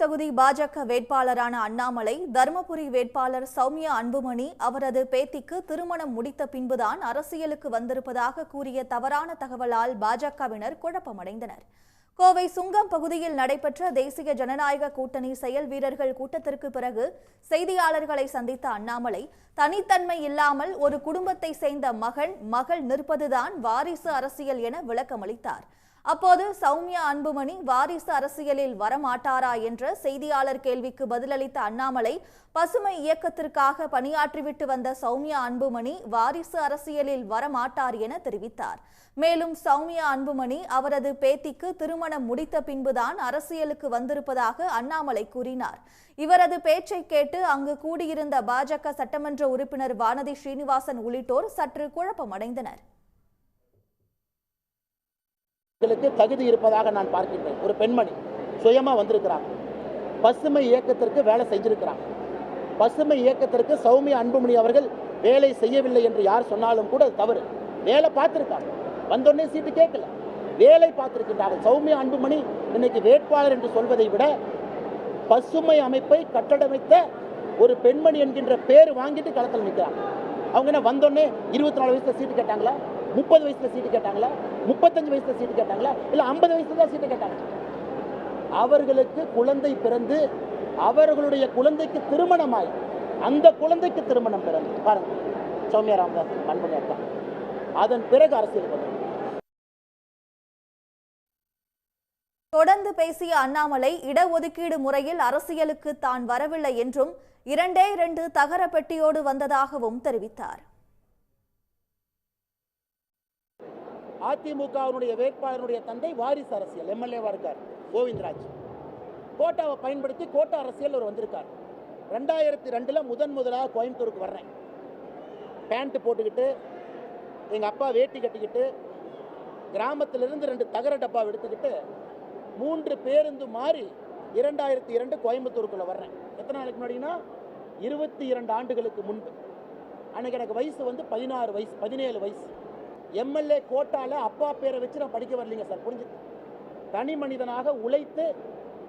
தொகுதி பாஜக வேட்பாளரான அண்ணாமலை தருமபுரி வேட்பாளர் சௌமியா அன்புமணி அவரது பேத்திக்கு திருமணம் முடித்த பின்புதான் அரசியலுக்கு வந்திருப்பதாக கூறிய தவறான தகவலால் பாஜகவினர் குழப்பமடைந்தனர். கோவை சுங்கம் பகுதியில் நடைபெற்ற தேசிய ஜனநாயக கூட்டணி செயல் வீரர்கள் கூட்டத்திற்கு பிறகு செய்தியாளர்களை சந்தித்த அண்ணாமலை தனித்தன்மை இல்லாமல் ஒரு குடும்பத்தை சேர்ந்த மகன் மகள் நிற்பதுதான் வாரிசு அரசியல் என விளக்கமளித்தார். அப்போது சௌமியா அன்புமணி வாரிசு அரசியலில் வரமாட்டாரா என்ற செய்தியாளர் கேள்விக்கு பதிலளித்த அண்ணாமலை பசுமை இயக்கத்திற்காக பணியாற்றிவிட்டு வந்த சௌமியா அன்புமணி வாரிசு அரசியலில் வரமாட்டார் என தெரிவித்தார். மேலும் சௌமியா அன்புமணி அவரது பேத்திக்கு திருமணம் முடித்த பின்புதான் அரசியலுக்கு வந்திருப்பதாக அண்ணாமலை கூறினார். இவரது பேச்சை கேட்டு அங்கு கூடியிருந்த பாஜக சட்டமன்ற உறுப்பினர் வானதி ஸ்ரீனிவாசன் உள்ளிட்டோர் சற்று குழப்பமடைந்தனர். களுக்கு தகுதி இருப்பதாக நான் பார்க்கின்றேன். ஒரு பெண்மணி சுயமாக வந்திருக்கிறாங்க பசுமை இயக்கத்திற்கு வேலை செஞ்சிருக்கிறாங்க பசுமை இயக்கத்திற்கு சௌமிய அன்புமணி அவர்கள் வேலை செய்யவில்லை என்று யார் சொன்னாலும் கூட தவறு. வேலை பார்த்துருக்காங்க வந்தோடனே சீட்டு கேட்கல. வேலை பார்த்துருக்கின்றார்கள். சௌமிய அன்புமணி இன்னைக்கு வேட்பாளர் என்று சொல்வதை விட பசுமை அமைப்பை கட்டடமைத்த ஒரு பெண்மணி என்கின்ற பேர் வாங்கிட்டு களத்தில் நிற்கிறாங்க அவங்க என்ன வந்தோடனே இருபத்தி நாலு வயசுல சீட்டு கேட்டாங்களா? முப்பது வயசுல சீட்டு கேட்டாங்களா? முப்பத்தஞ்சு வயசுல சீட்டு கேட்டாங்களா? இல்ல ஐம்பது வயசுல தான் சீட்டு கேட்டாங்க அவர்களுக்கு குழந்தை பிறந்து அவர்களுடைய குழந்தைக்கு திருமணமாய் அந்த குழந்தைக்கு திருமணம் பிறந்து பாருங்க சௌமியா ராமதாஸ் அன்பனி அதன் பிறகு அரசியல் வந்தது தொடர்ந்து பேசிய அண்ணாமலை இடஒதுக்கீடு முறையில் அரசியலுக்கு தான் வரவில்லை என்றும் இரண்டே இரண்டு தகர பெட்டியோடு வந்ததாகவும் தெரிவித்தார். அதிமுகவினுடைய வேட்பாளருடைய தந்தை வாரிசு அரசியல் எம்எல்ஏவாக இருக்கார் கோவிந்தராஜ். கோட்டாவை பயன்படுத்தி கோட்டா அரசியல் அவர் வந்திருக்கார். ரெண்டாயிரத்தி ரெண்டில் முதன் முதலாக கோயம்புத்தூருக்கு வர்றேன். பேண்ட்டு போட்டுக்கிட்டு எங்கள் அப்பா வேட்டி கட்டிக்கிட்டு கிராமத்திலிருந்து ரெண்டு தகர டப்பா எடுத்துக்கிட்டு மூன்று பேருந்து மாறி இரண்டாயிரத்தி இரண்டு கோயம்புத்தூருக்குள்ளே வர்றேன். எத்தனை நாளைக்கு முன்னாடினா இருபத்தி இரண்டு ஆண்டுகளுக்கு முன்பு. அன்றைக்கி எனக்கு வயசு வந்து பதினாறு வயசு பதினேழு வயசு. எம்எல்ஏ கோட்டால அப்பா பேரை வச்சு நான் படிக்க வரலீங்க சார் புரிஞ்சு தனி மனிதனாக உழைத்து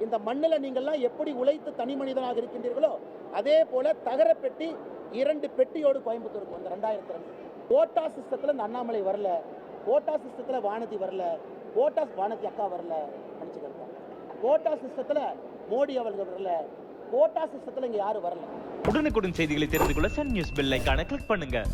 இந்த மண்ணில் நீங்கள்லாம் எப்படி உழைத்து தனி மனிதனாக இருக்கின்றீர்களோ அதே போல தகர பெட்டி இரண்டு பெட்டியோடு கோயம்புத்தூருக்கு வந்த ரெண்டாயிரத்தி ரெண்டு. கோட்டா சிஸ்டத்தில் இந்த அண்ணாமலை வரல கோட்டா சிஸ்டத்தில் வானதி வரல கோட்டா வானதி அக்கா வரல நினச்சிக்கிறேன் கோட்டா சிஸ்டத்தில் மோடி அவர்கள் வரல கோட்டா சிஸ்டத்தில் இங்கே யாரும் வரல. உடனுக்குடன் செய்திகளை தெரிந்து கொள்ள சன் நியூஸ் பெல் ஐக்கான கிளிக் பண்ணுங்கள்